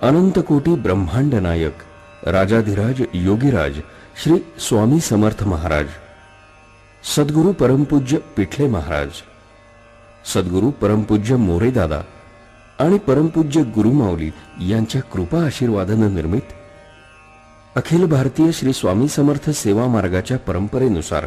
अनंत कोटी ब्रह्मांड नायक राजाधिराज योगीराज श्री स्वामी समर्थ महाराज सद्गुरु परमपूज्य पिठले महाराज सद्गुरु परमपूज्य मोरेदादा आणि परमपूज्य गुरुमाऊली यांच्या कृपा आशीर्वादानं निर्मित अखिल भारतीय श्री स्वामी समर्थ सेवा मार्गाच्या परंपरेनुसार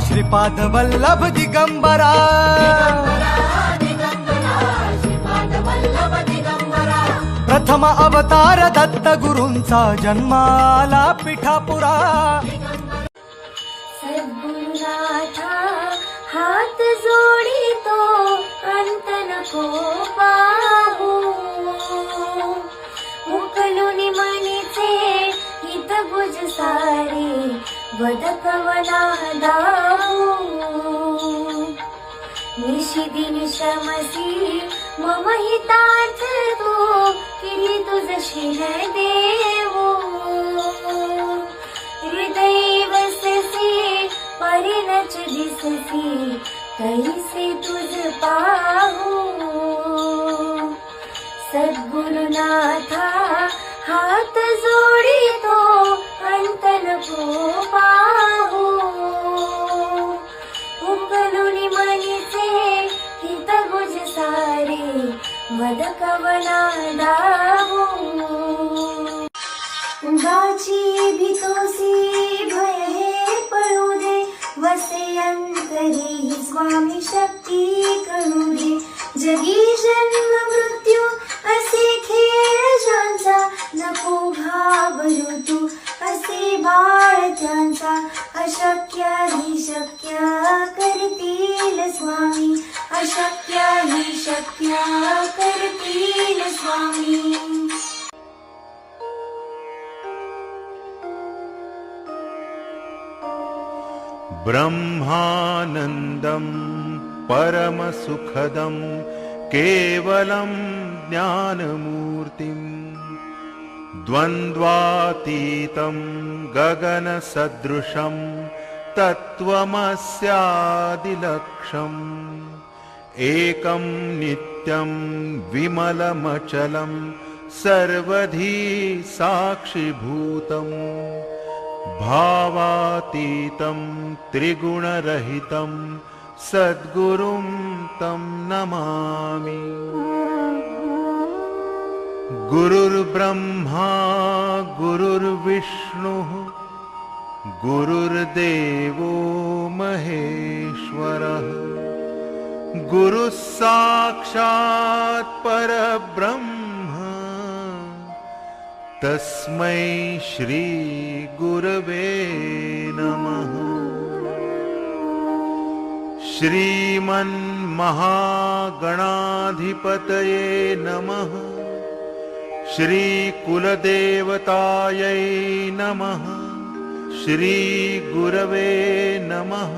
श्रीपाद वल्लभ दिगंबरा. प्रथम अवतार दत्त गुरूंचा जन्माला पिठापुरा. हात जोडी तो अंत नको पाहू उकलून मनीचे हित बुज सारे वदकवना दाहू निशिदिन श्रमसी मम हितार्थ तू केली तुझशी न देऊ हृदय वससी परिणच दिससी कैसे तुझ पाहू। सद्गुरुनाथा हात जोडितो। अंत नको पाहू उकलुनी मनीचे हित गुज सारे वद कवना दाहू उदाची भीतोसी भय हे पळू दे वसे अंतरी ही स्वामी शक्ती करू दे. जगी जन्म असे बाळ त्यांचा अशक्य ही शक्य करतील स्वामी। अशक्य ही शक्य करतील स्वामी। ब्रह्मानन्दं परमसुखदं केवलं ज्ञानमूर्तिम् द्वन्द्वातीतं गगनसदृशं तत्त्वमस्यादिलक्षम् एकं नित्यं विमलमचलं सर्वधी साक्षिभूतम् भावातीतं त्रिगुणरहितं सद्गुरुं तं नमामि गुरुर्ब्रह्मा गुरुर्विष्णुः गुरुर्देवो महेश्वरः। गुरुः साक्षात् परब्रह्म तस्मै श्रीगुरवे नमः। श्रीमन्महागणाधिपतये नमः श्रीकुलदेवतायै नमः। श्रीगुरवे नमः।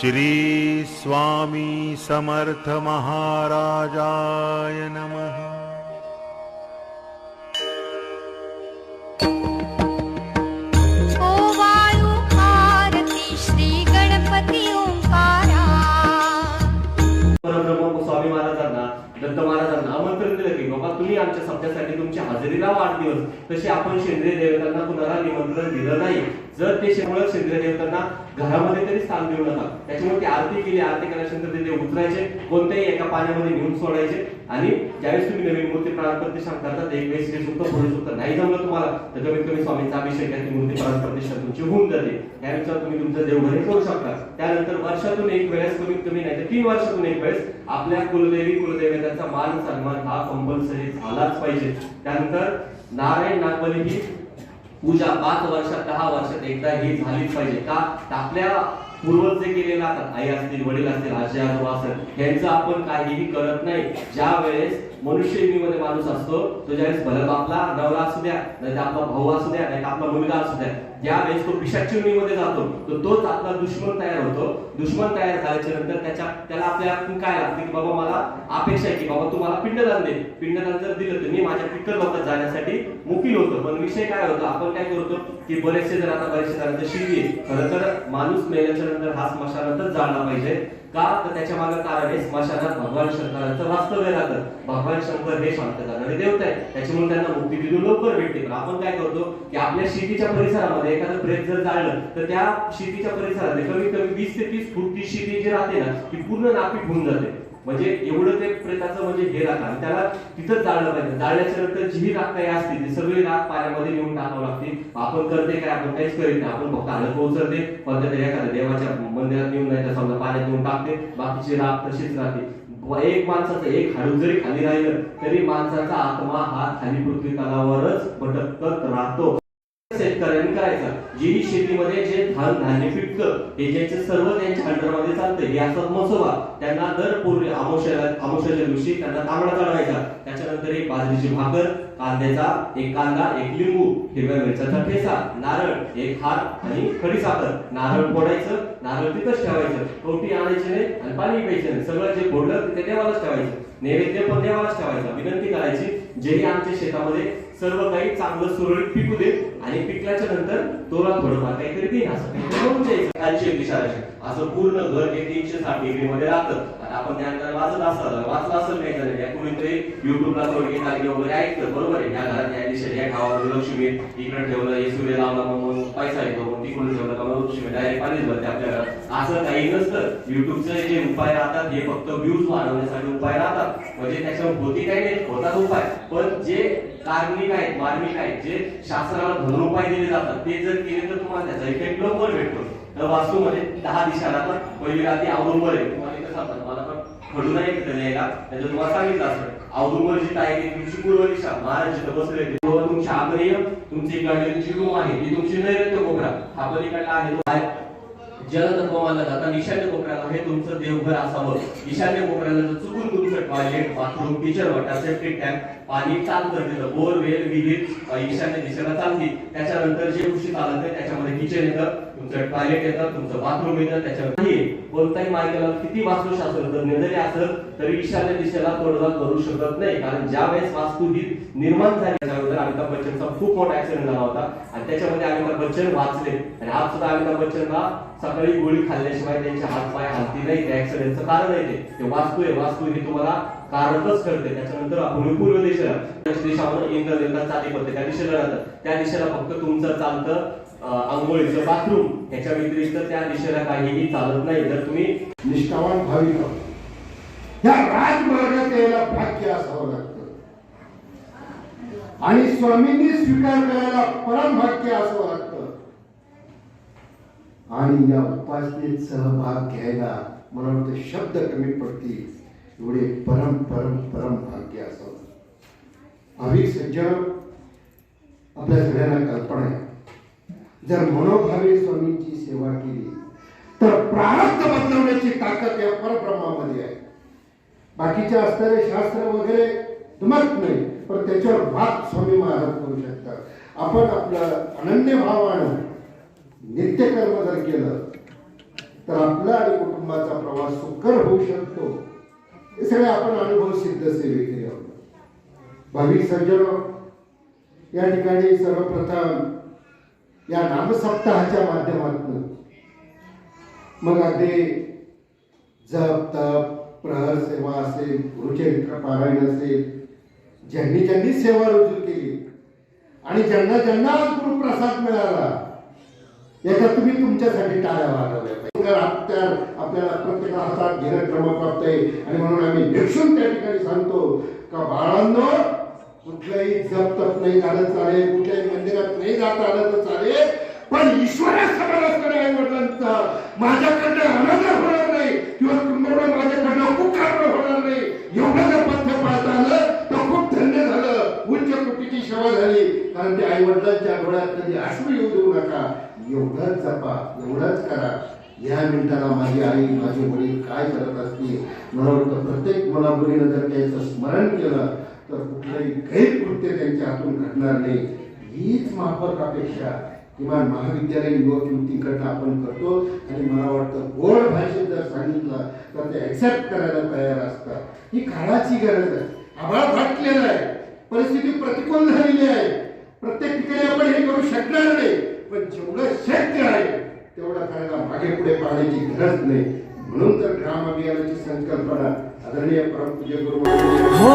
श्रीस्वामी समर्थमहाराजाय नमः। तुम्ही आमच्या सभ्यासाठी तुमची हजेरीला वाढदिवस तसे आपण सेंद्रिय देवतांना कुणाला निमंत्रण दिलं नाही. जर ते शेमुळं सेंद्रिय देवतांना घरामध्ये तरी स्थान देऊ नका. त्याच्यामुळे ते आरती केली आरती केल्यानंतर ते उतरायचे कोणत्याही एका पाण्यामध्ये घेऊन सोडायचे. आणि ज्यावेळेस तुम्ही नवीन मूर्ती प्राण प्रतिष्ठा करतात एक वेळेस श्री सुद्धा पुढे सुद्धा नाही जमलं तुम्हाला तर कमीत कमी स्वामींचा अभिषेक आहे ती मूर्ती प्राण प्रतिष्ठा तुमची होऊन जाते. त्यानुसार तुम्ही तुमचं देवघरी करू शकता. त्यानंतर वर्षातून एक वेळेस कमीत कमी नाही तर तीन वर्षातून एक वेळेस आपल्या कुलदेवी कुलदेवतांचा मान सन्मान हा कंपल्सरी झालाच पाहिजे. त्यानंतर नारायण नागबली ही पूजा पाच वर्षात दहा वर्षात एकदा ही झालीच पाहिजे. का? आपल्या पूर्वज जे केलेले असतात आई असतील वडील असतील आजी आजोबा असतील यांचं आपण काहीही करत नाही. ज्या वेळेस मनुष्यमध्ये माणूस असतो तो ज्यावेळेस भलत आपला नवरा असू द्या नाही आपला भाऊ असू द्या नाही आपला मुलगा असू द्या ज्यावेळेस तो पिशाची मध्ये जातो तर तोच आपला दुश्मन तयार होतो. दुश्मन तयार झाल्याच्यानंतर त्याच्या त्याला आपल्या काय लागते की बाबा मला अपेक्षा आहे की बाबा तू मला पिंडदान दे. पिंडदान जर दिलं तर मी माझ्या विठ्ठल लोकात जाण्यासाठी मुकील होतो. पण विषय काय होतो? आपण काय करतो की बरेचसे जण आता बरेचसे जणांचं शिवी खरं तर माणूस मेल्याच्या नंतर हा स्मशानातच जाळला पाहिजे. का? तर त्याच्यामागे कारण आहे स्मशानात भगवान शंकरांचं वास्तव्य राहतं. भगवान शंकर हे शांत करणारे देवता आहे त्याच्यामुळे त्यांना मुक्ती तिथून लवकर भेटते. पण आपण काय करतो की आपल्या शेतीच्या परिसरामध्ये एखादं प्रेत जर जाळलं तर त्या शेतीच्या परिसरामध्ये कमीत कमी वीस ते तीस फूट ती शेती जी राहते ना ती पूर्ण नापीट होऊन जाते. म्हणजे एवढं ते प्रेताचं म्हणजे हे राहतं. आणि त्याला तिथं जाळलं पाहिजे. जाळल्याच्या नंतर जी राख काही असते ती सगळी राख पाण्यामध्ये नेऊन टाकावं लागते आपण करते काय? आपण काहीच करीत नाही. आपण फक्त हळद पोहोचते पण ते एखाद्या देवाच्या मंदिरात नेऊन नाही तर समजा पाण्यात नेऊन टाकते. बाकीची राख तशीच राहते. एक माणसाचं एक हाडू जरी खाली राहिलं तरी माणसाचा आत्मा हा खाली पृथ्वी तलावरच भटकत राहतो. शेतकऱ्यांनी करायचं. जी शेतीमध्ये जे धान धान्य पिकतं हे ज्याचे सर्व त्यांच्या अंडरमध्ये चालतं हे असतात मसोबा त्यांना दर पूर्वी आमोशाला आमोशाच्या दिवशी त्यांना तांबडा चढवायचा. त्याच्यानंतर एक बाजरीची भाकर कांद्याचा एक कांदा एक लिंबू हिरव्या मिरच्याचा ठेसा नारळ एक हार आणि खडी साखर. नारळ फोडायचं नारळ तिथंच ठेवायचं. रोटी आणायची नाही आणि पाणी प्यायचं नाही. सगळं जे फोडलं ते देवालाच ठेवायचं. नैवेद्य पण देवालाच ठेवायचा. विनंती करायची जेही आमच्या शेतामध्ये सर्व काही चांगलं सुरळीत पिकू दे आणि पिकल्याच्या नंतर तोला थोडंफार काहीतरी देईन असं. काहीतरी करून द्यायचं. खालची एक दिशा असं पूर्ण घर हे तीनशे साठ डिग्री मध्ये राहतं आपण ज्ञान वाचत असाल वाचलं असेल काही झालं या कुणीतरी युट्यूबला थोडं घेत आले वगैरे ऐकतं. बरोबर आहे. या घरात या या गावामध्ये लक्ष्मी इकडे ठेवलं हे सूर्य लावला मग पैसा येतो. मग तिकडून ठेवलं का मग लक्ष्मी डायरेक्ट पाणीच भरते आपल्या घरात असं काही नसतं. युट्यूबचे जे उपाय राहतात हे फक्त व्ह्यूज वाढवण्यासाठी उपाय राहतात. म्हणजे त्याच्यावर होती काही नाही. होतात उपाय. पण जे कार्मिक आहेत मार्मिक आहेत जे शास्त्राला धनोपाय दिले जातात ते जर केले तर तुम्हाला त्याचा इफेक्ट लवकर भेटतो. तर वास्तूमध्ये दहा दिशांना पण पहिली रात्री औदुंबर आहे. तुम्हाला इथं सांगतात मला पण खडून आहे तिथं लिहायला त्याचं तुम्हाला सांगितलं असतं औदुंबर जिथं आहे ती तुमची पूर्व दिशा. महाराज जिथं बसले ते तेव्हा तुमची आग्नेय तुमची इकडे तुमची रूम आहे ती तुमची नैऋत्य कोपरा. हा पलीकडला आहे आहे. जलतत्व मानलं ईशान्य कोपऱ्याला हे तुमचं देवघर असावं. ईशान्य कोपऱ्याला जर चुकून तुमचं टॉयलेट बाथरूम किचन वाटा सेप्टिक टँक पाणी चालतं तिथं. बोरवेल विहीर ईशान्य दिशेला चालती. त्याच्यानंतर जे गोष्टी चालत नाही त्याच्यामध्ये किचन येतं तुमचं टॉयलेट येतं तुमचं बाथरूम येतं त्याच्यामध्ये कोणताही मायकेला किती वास्तुशास्त्र तज्ञ जरी असेल तरी ईशान्य दिशेला तोडगा करू शकत नाही. कारण ज्या वेळेस वास्तू ही निर्माण झाली त्याच्याबद्दल अमिताभ बच्चनचा खूप मोठा ऍक्सिडेंट झाला होता. आणि त्याच्यामध्ये अमिताभ बच्चन वाचले. आणि आज सुद्धा अमिताभ बच्चनला सकाळी गोळी खाल्ल्याशिवाय त्यांचे हात पाय हलती नाही. त्या ऍक्सिडेंटचं कारण आहे ते. वास्तू आहे. वास्तू हे तुम्हाला कारणच करते त्याच्यानंतर आपण पूर्व दिशेला. त्या दिशामध्ये इंद्र चाली पडते त्या दिशेला राहतं. त्या दिशेला फक्त तुमचं चालतं आंघोळीचं बाथरूम ह्याच्या व्यतिरिक्त त्या दिशेला काहीही चालत नाही. तर तुम्ही निष्ठावान भाविक या राजमार्गात यायला भाग्य असावं लागतं. आणि स्वामींनी स्वीकार करायला परम भाग्य असावं लागतं. आणि या उपासनेत सहभाग घ्यायला मला वाटतं शब्द कमी पडतील. एवढे परम परम परम भाग्य असावं. भाविक सज्जन आपल्या सगळ्यांना कल्पना आहे. जर मनोभावे स्वामींची सेवा केली तर प्रारब्ध बदलवण्याची ताकद या परब्रह्मामध्ये आहे. बाकीचे असणारे शास्त्र वगैरे दुमत नाही पण त्याच्यावर वाद स्वामी महाराज करू शकतात. आपण आपलं अनन्य भावानं नित्यकर्म जर केलं तर आपला आणि कुटुंबाचा प्रवास सुकर होऊ शकतो. हे सगळे आपण अनुभव सिद्ध सेवे केले आहोत. भाविक सज्जन या ठिकाणी सर्वप्रथम या नामसप्ताहाच्या माध्यमातून. मग अगदी जप तप प्रहर सेवा असेल गुरुचरित्र पारायण असेल ज्यांनी ज्यांनी सेवा रुजू केली. आणि ज्यांना ज्यांना गुरुप्रसाद मिळाला याचा तुम्ही तुमच्यासाठी टाळ्या वाढवल्या. आपल्याला प्रत्येक हातात घेणं क्रमप्राप्त आहे. आणि म्हणून आम्ही निक्षून त्या ठिकाणी सांगतो का बाळांनो कुठल्याही जप नाही झालं चालेल कुठल्याही मंदिरात नाही जात आलं तर चालेल पण ईश्वरासमोर असणाऱ्या आई वडिलांचा माझ्याकडनं अनादर होणार नाही. किंवा तुम्हाला माझ्याकडनं उपकार होणार नाही. एवढं जर पथ्य पाळता आलं तर खूप धन्य झालं. उच्च कुटीची सेवा झाली. कारण ते आई वडिलांच्या डोळ्यात कधी अश्रू येऊ देऊ नका. एवढंच जपा एवढंच करा. या मिनिटाला माझी आई माझे वडील काय करत असतील? म्हणून प्रत्येक प्रत्येक मुलामुलीनं जर त्याचं स्मरण केलं तर कुठलंही गैरकृत्य त्यांच्या हातून घडणार नाही. हीच माफक अपेक्षा किमान महाविद्यालयीन युवक युवतीकडनं आपण करतो. आणि मला वाटतं गोड भाषेत जर सांगितलं तर ते ऍक्सेप्ट करायला तयार असतात. ही काळाची गरज आहे. आभाळ फाटलेला आहे. परिस्थिती प्रतिकूल झालेली आहे. प्रत्येक ठिकाणी आपण हे करू शकणार नाही. पण जेवढं शक्य आहे तेवढं करायला मागे पुढे पाहण्याची गरज नाही. म्हणून तर ग्राम अभियानाची संकल्पना आदरणीय गुरु हो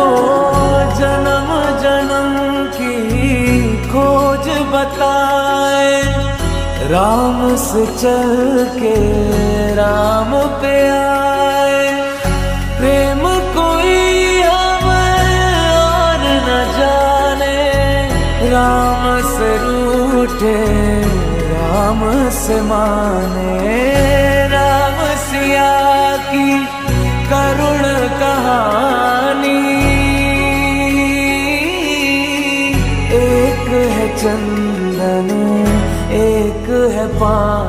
जन्म जन्म की खोज बताए, राम से चल के राम पे आए। प्रेम कोई और न जाने, राम से रूठे, राम से माने। राम की करुण कहानी। एक है चंदन एक है पान।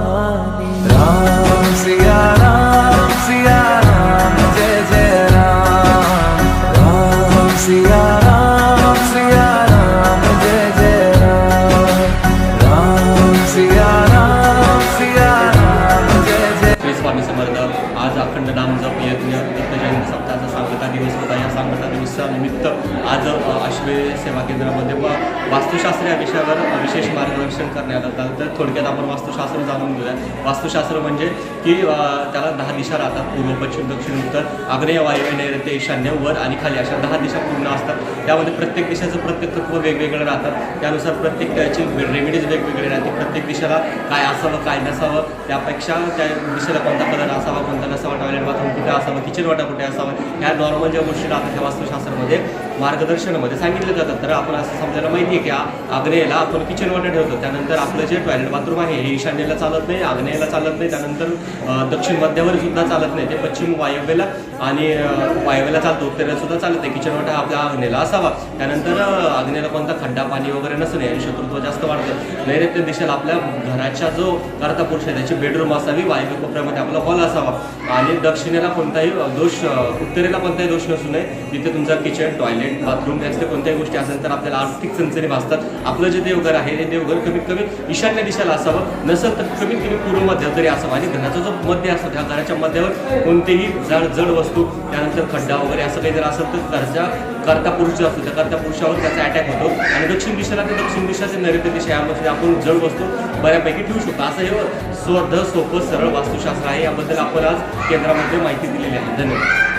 सेवा केंद्रामध्ये व वास्तुशास्त्र या विषयावर विशेष मार्गदर्शन करण्यात आलं. तर थोडक्यात आपण वास्तुशास्त्र जाणून घेऊया वास्तुशास्त्र म्हणजे की त्याला दहा दिशा राहतात पूर्व पश्चिम दक्षिण उत्तर. आग्नेय वायव्य नैऋत्य ईशान्य वर आणि खाली अशा दहा दिशा पूर्ण असतात. त्यामध्ये प्रत्येक दिशेचं प्रत्येक तत्व वेगवेगळं राहतात. त्यानुसार प्रत्येक त्याची रेमेडीज वेगवेगळे राहते प्रत्येक दिशेला काय असावं काय नसावं त्यापेक्षा त्या दिशेला कोणता कलर असावा कोणता नसावा टॉयलेट बाथरूम कुठे असावं किचन वाटा कुठे असावं ह्या नॉर्मल ज्या गोष्टी राहतात त्या वास्तुशास्त्रामध्ये मार्गदर्शनामध्ये सांगितलं जातात तर आपण असं समजायला माहिती आहे की आग्नेयला आपण किचन ठेवतो. त्यानंतर आपलं जे टॉयलेट बाथरूम आहे हे ईशान्येला चालत नाही आग्नेयला चालत नाही. त्यानंतर दक्षिण मध्यावर सुद्धा चालत नाही. ते पश्चिम वायव्येला आणि वायव्यला चालतो. उत्तरेला सुद्धा चालत नाही. किचन वाटा आपल्या आग्नेला असावा. त्यानंतर आग्नेला कोणता खड्डा पाणी वगैरे नसणे आणि शत्रुत्व जास्त वाढतं. नैऋत्य दिशेला आपल्या घराच्या जो कर्ता पुरुष आहे त्याची बेडरूम असावी. वायव्य कोपऱ्यामध्ये आपला हॉल असावा. आणि दक्षिणेला कोणताही दोष उत्तरेला कोणताही दोष नसू नये. तिथे तुमचं किचन टॉयलेट बाथरूम यातले कोणत्याही गोष्टी असेल तर आपल्याला आर्थिक चणचणी भासतात. आपलं जे देवघर आहे हे देवघर कमीत कमी ईशान्य दिशेला असावं. नसेल तर कमीत कमी पूर्व मध्य तरी असावं. आणि घराचा जो मध्य असतो त्या घराच्या मध्यावर कोणतेही जड जड वस्तू त्यानंतर खड्डा वगैरे असं काही जर असेल तर घरच्या कर्ता पुरुष जो असतो त्या कर्ता पुरुषावर त्याचा अटॅक होतो. आणि दक्षिण दिशेला तर दक्षिण दिशाचे नैऋत्य दिशा यामध्ये आपण जड वस्तू बऱ्यापैकी ठेवू शकतो. असं हे सोर्ध सोपं सरळ वास्तुशास्त्र आहे. याबद्दल आपण आज केंद्रामध्ये माहिती दिलेली आहे. धन्यवाद.